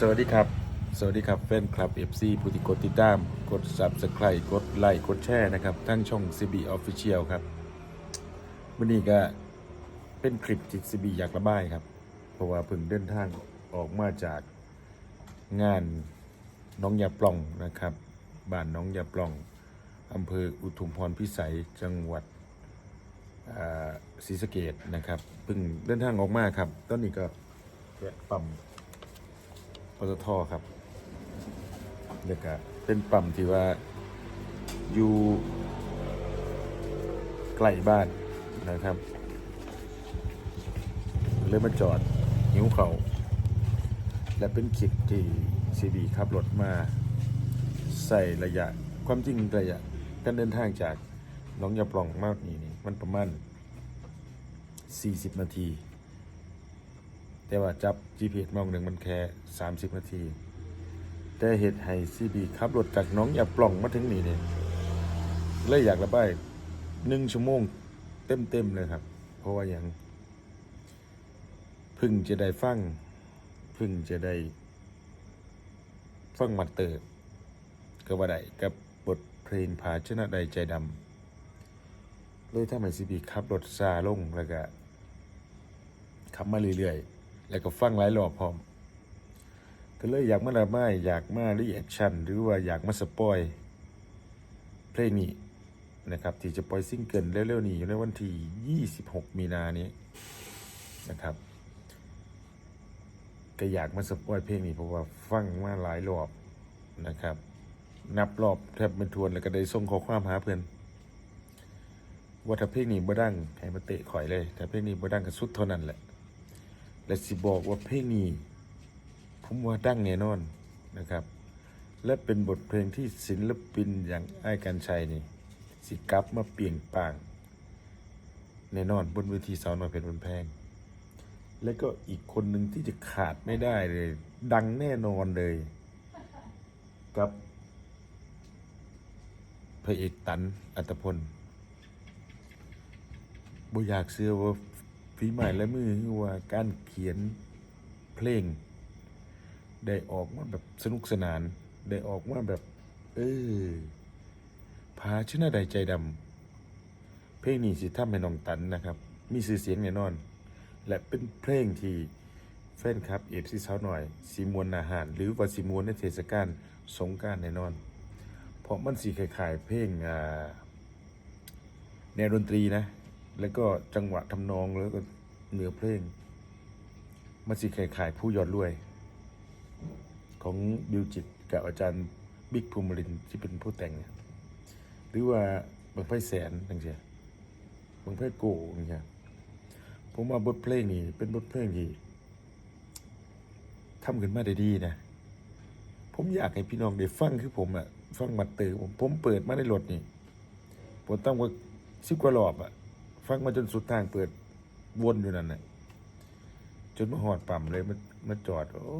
สวัสดีครับ สวัสดีครับแฟนคลับ FC ผู้ที่กดติดตาม กด Subscribe กดไลค์กดแชร์นะครับ ทั้งช่อง CB Official ครับวันนี้ก็เป็นคลิปจิต CB อยากระบายครับ เพราะว่าเพิ่งเดินทางออกมาจากงานน้องยาปล่องนะครับบ้านน้องยาปล่องอำเภออุทุมพรพิสัยจังหวัดศรีสะเกดนะครับเพิ่งเดินทางออกมาครับ ตอนนี้ก็แวะปั๊ม ตทครับเดี๋ยวก็เป็นปั๊มที่ว่าอยู่ใกล้บ้านนะครับเลยมาจอดหิวเขาและเป็นคลิปที่ซีบีขับรถมาใส่ระยะความจริงระยะการเดินทางจากน้องยาปล่องมากนี่นี่มันประมาณ 40 นาที แต่ว่าจับ GPS มองหนึ่งมันแค่ 30 นาที แต่เหตุให้ซีบีขับรถจากน้องอย่าปล่องมาถึงนี่เนี่ยเลยอยากระบายหนึ่งชั่วโมงเต็มๆเลยครับ เพราะว่าอย่างพึ่งจะได้ฟัง พึ่งจะได้ ฟังมัดเตอร์ก็ว่าได้กับบทเพลงผาชนะใดใจดำเลยทำให้ซีบีขับรถซาลงแล้วก็ขับมาเรื่อยๆ แล้วก็ฟังหลายรอบพร้อมก็เลยอยากมาละไม้อยากมารีแอคชั่นหรือว่าอยากมาสปอยเพลงนี้นะครับที่จะปล่อยซิงเกิลเร็วๆนี้อยู่ในวันที่ 26 มีนานี้นะครับก็อยากมาสปอยเพลงนี้เพราะว่าฟังมาหลายรอบนะครับ นับรอบแทบเป็นทวนแล้วก็ได้ส่งข้อความหาเพื่อนว่าถ้าเพลงนี้บ่ดังให้มาเตะข่อยเลยถ้าเพลงนี้บ่ดังก็สุดเท่านั้นแหละ และสิบอกว่าเพลงนี้ผมว่าดังแน่นอนนะครับ และเป็นบทเพลงที่ศิลปินอย่างไอ้กันชัยนี่ สิกลับมาเปลี่ยงป่างแน่นอนบนเวทีสาวน้อยเพชรบนแพง และก็อีกคนหนึ่งที่จะขาดไม่ได้เลย ดังแน่นอนเลย กับพระเอกตันอัตพลบ่อยากเชื่อว่า ฝีไม้และมือคือว่าการเขียนเพลง ได้ออกมาแบบสนุกสนาน ได้ออกมาแบบ เออพาชนะใดใจดำเพลงนี้สิทำให้น้องตันนะครับ มีชื่อเสียงแน่นอน และเป็นเพลงที่แฟนคลับเอฟซีสาหน่อย สีมวลอาหาร หรือว่าสีมวลในเทศกาลสงการแน่นอน เพราะมันสีคล้ายๆเพลงอ่าแนวดนตรีนะ แล้วก็จังหวะทำนองแล้วก็เนื้อเพลงมันสิคล้ายผู้ยอดรวย ของบิวจิตกับอาจารย์บิ๊กภูมิรินที่เป็นผู้แต่งเนี่ยหรือว่าบางไพ่แสนตั้งเสียบางไพ่โกอย่างเงี้ยผมว่าบทเพลงนี้เป็นบทเพลงที่ทำขึ้นมาได้ดีนะ ผมอยากให้พี่น้องได้ฟังคือผมอะฟังมัดเตอผมผมเปิดมาในรถนี่ผมตั้งว่าสิบกว่ารอบอะ ฟังมาจนสุดทางเปิดวนอยู่นั่นน่ะจนมาหอดปั๊มเลยมามาจอด โอ้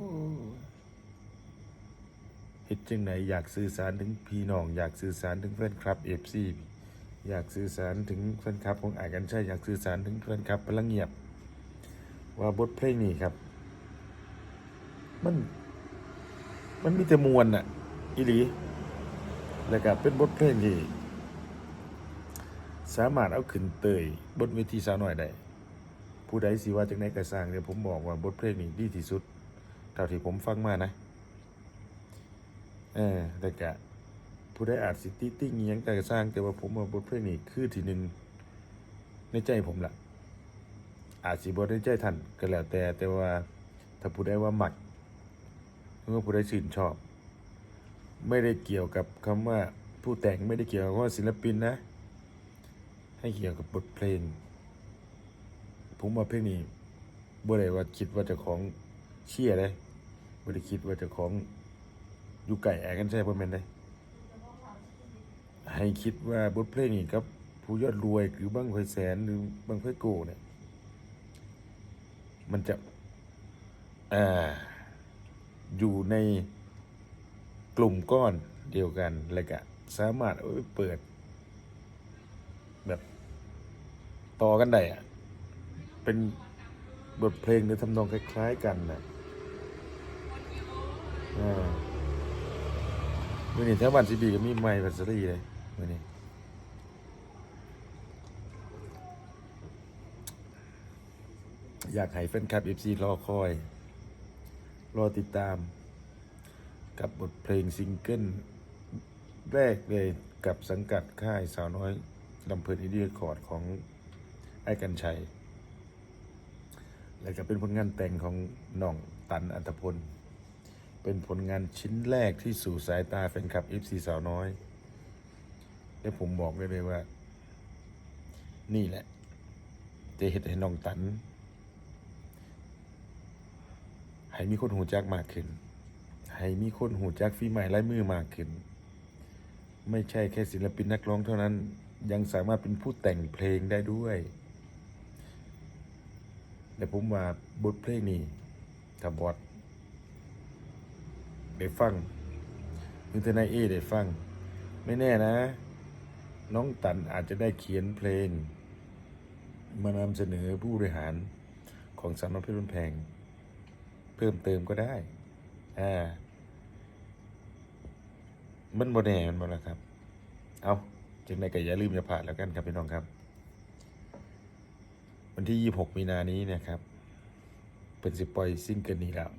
เฮ็ดจังไหนอยากสื่อสารถึงพี่น้อง อยากสื่อสารถึงแฟนคลับเอฟซีอยากสื่อสารถึงแฟนคลับของอากันใช่อยากสื่อสารถึงแฟนคลับพลังเงียบ ว่าบทเพลงนี้ครับ มัน มันมีแต่มวลน่ะอีหลีแล้วก็เป็นบทเพลงที่ สามารถเอาขึ้นเตยบนเวทีสาวหน้อยได้ ผู้ใดสิว่าจากไหนกระสร้างเดี๋ยวผมบอกว่าบทเพลงนี้ดีที่สุด เท่าที่ผมฟังมานะ เออแต่กะผู้ใดอาจสิติติ้งยังแต่กระสร้างแต่ว่าผมว่าบทเพลงนี้คือที่หนึ่งในใจผมละอาจสิบทในใจท่านก็แล้วแต่แต่ว่าถ้าผู้ใดว่าหมักหรือว่าผู้ใดชื่นชอบ ไม่ได้เกี่ยวกับคำว่าผู้แต่งไม่ได้เกี่ยวกับว่าศิลปินนะ ให้เกี่ยวกับบทเพลง ผมว่าเพลงนี้บ่ได้ว่าคิดว่าจะของเชี่ยเลยบ่ได้คิดว่าจะของอยู่ไก่แอกันใช่บ่แม่นได้ให้คิดว่าบทเพลงนี้กับ ผู้ยอดรวยหรือบางไพแสนหรือบางไพโกเนี่ย มันจะอ่าอยู่ในกลุ่มก้อนเดียวกันแล้วก็สามารถเอาไปเปิดแบบ ต่อกันได้อะเป็นบทเพลงในทำนองคล้าย ๆ กันนะอ่ามื่อนี้แถวบ้านซีบีก็มีไม้แบตเตอรี่เลยมื่อนี้อยากให้แฟนคลับเอฟซีรอคอย รอติดตาม กับบทเพลงซิงเกิลแรกเลยกับสังกัดค่ายสาวน้อยลำเพลินอินดี้คอร์ดของ ไอ้กันชัย และก็เป็นผลงานแต่งของน้องตันอัตพล เป็นผลงานชิ้นแรกที่สู่สายตาแฟนคลับ FC สาวน้อยและผมบอกได้เลยว่า นี่แหละจะเห็นให้น้องตันให้มีคนหูจักมากขึ้นให้มีคนหูจักฝีไม้ลายมือมากขึ้น ไม่ใช่แค่ศิลปินนักร้องเท่านั้น ยังสามารถเป็นผู้แต่งเพลงได้ด้วย แต่ผมว่าบทเพลงนี้ถ้าบอดได้ฟังหรือทนายเอได้ฟัง ไม่แน่นะ น้องตันอาจจะได้เขียนเพลง มานำเสนอผู้บริหารของสำนักพชรบุญแพง เพิ่มเติมก็ได้ อ่า มันบ่แน่มันบ่ละครับ เอาจึงในก็อย่าลืมอย่าผ่านแล้วกันครับพี่น้องครับ วันที่ 26 มีนานี้นะครับ เป็นสิปล่อยซิงเกิลนี้แล้ว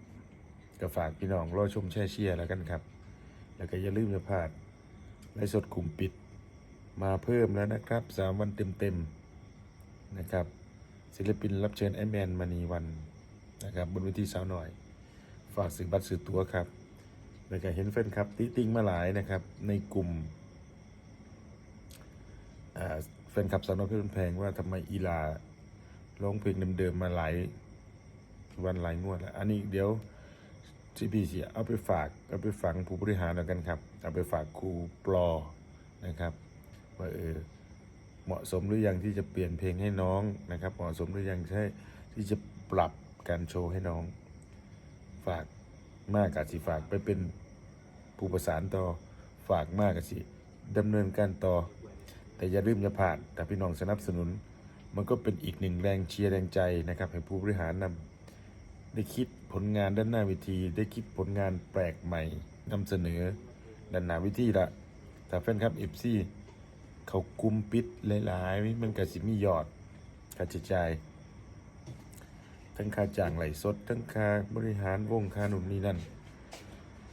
ก็ฝากพี่น้องรอชมแช่เชียร์แล้วกันครับ แล้วก็อย่าลืมอย่าพลาดไลฟ์สดกลุ่มปิดมาเพิ่มแล้วนะครับ 3 วันเต็มๆนะครับ ศิลปินรับเชิญไอแมนมณีวันนะครับบนเวทีสาวหน่อย ฝากซื้อบัตรซื้อตั๋วครับแล้วก็เห็นแฟนครับติติ้งมาหลายนะครับ ในกลุ่มแฟนคลับสาวน้อยเพชรบุญแพงว่าทำไมอีลา ร้องเพลงเดิมๆมาหลายวันหลายงวดแล้ว อันนี้เดี๋ยวซีพีสีเอาไปฝากเอาไปฝังผู้บริหารแล้วกันครับ เอาไปฝากครูปลอนะครับว่าเออเหมาะสมหรือยังที่จะเปลี่ยนเพลงให้น้องนะครับ เหมาะสมหรือยังใช่ที่จะปรับการโชว์ให้น้อง ฝากมากกับสิฝากไปเป็นผู้ประสานต่อฝากมากกับสิดำเนินการต่อ แต่อย่าลืมอย่าผ่านแต่พี่น้องสนับสนุน มันก็เป็นอีกหนึ่งแรงเชียร์แรงใจนะครับให้ผู้บริหารนำได้คิดผลงานด้านหน้าเวที ได้คิดผลงานแปลกใหม่นำเสนอด้านหน้าเวทีละแต่แฟนครับเอฟซีเขากุมปิดหลายๆมันก็สิมียอดค่าใช้จ่ายทั้งค่าจ้างไหลสด ทั้งค่าบริหารวงค่าหนุนนี่นั่น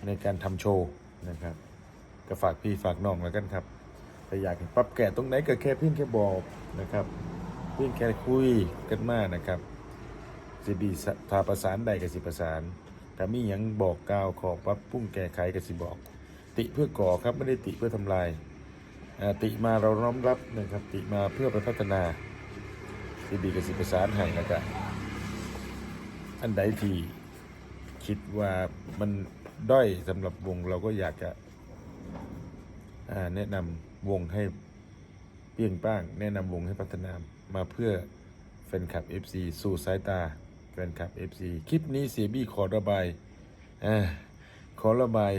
ในการทำโชว์นะครับก็ฝากพี่ฝากน้องแล้วกันครับถ้าอยากปรับแก้ตรงไหนก็แค่พียงแค่บอกนะครับ เพียงแค่คุยกันมานะครับสิบีทาประสานใดกับสิประสานถ้ามีหยังบอกกล่าวขอปรับปรุงแก้ไขกับสิบอก ติเพื่อก่อครับไม่ได้ติเพื่อทำลายติมาเราน้อมรับนะครับติมาเพื่อไปพัฒนาสิบีกับสิประสานให้แล้วก็อันใดที่คิดว่ามันด้อยสำหรับวงเราก็อยากจะแนะนำวงให้เปรี้ยงป้าง แนะนำวงให้พัฒนา มาเพื่อแฟนคลับ FC สู่สายตาแฟนคลับ FC คลิปนี้เสียบี้ขอระบายอขอระบาย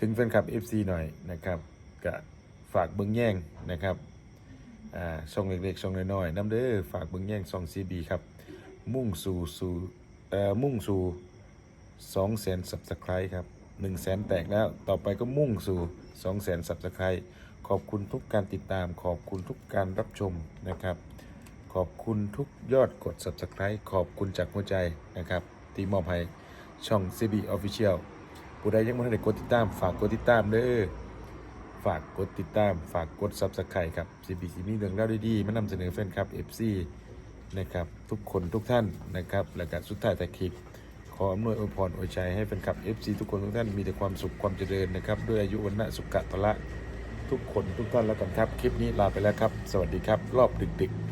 ถึงแฟนคลับ FC หน่อยนะครับก็ฝากเบิ้งแย่งนะครับอ่าช่องเล็กๆช่องน้อยๆน้ำเด้อฝากเบิ้งแย่งช่อง CB ครับ มุ่งสู่สู่มุ่งสู่สองแสนสับสไครครับหนึ่งแสนแตกแล้วต่อไปก็มุ่งสู่สองแสนสับสไครขอบคุณทุกการติดตามขอบคุณทุกการรับชมนะครับ ขอบคุณทุกยอดกด subscribe ขอบคุณจากหัวใจนะครับที่มอบให้ช่อง CB Official ผู้ใดยังไม่ได้กดติดตาม ฝากกดติดตามเด้อฝากกดติดตาม ฝากกด Subscribe ครับ CB ซีมีเรื่องเล่าดีๆมานำเสนอแฟนคลับ FC นะครับทุกคนทุกท่านนะครับและก็สุดท้ายแต่คลิปขออำนวยอวยพรอวยใจให้แฟนคลับ FC ทุกคนทุกท่านมีแต่ความสุขความเจริญนะครับด้วยอายุวันนะสุขะพละทุกคนทุกท่านแล้วกันครับ คลิปนี้ลาไปแล้วครับ สวัสดีครับ รอบดึกๆ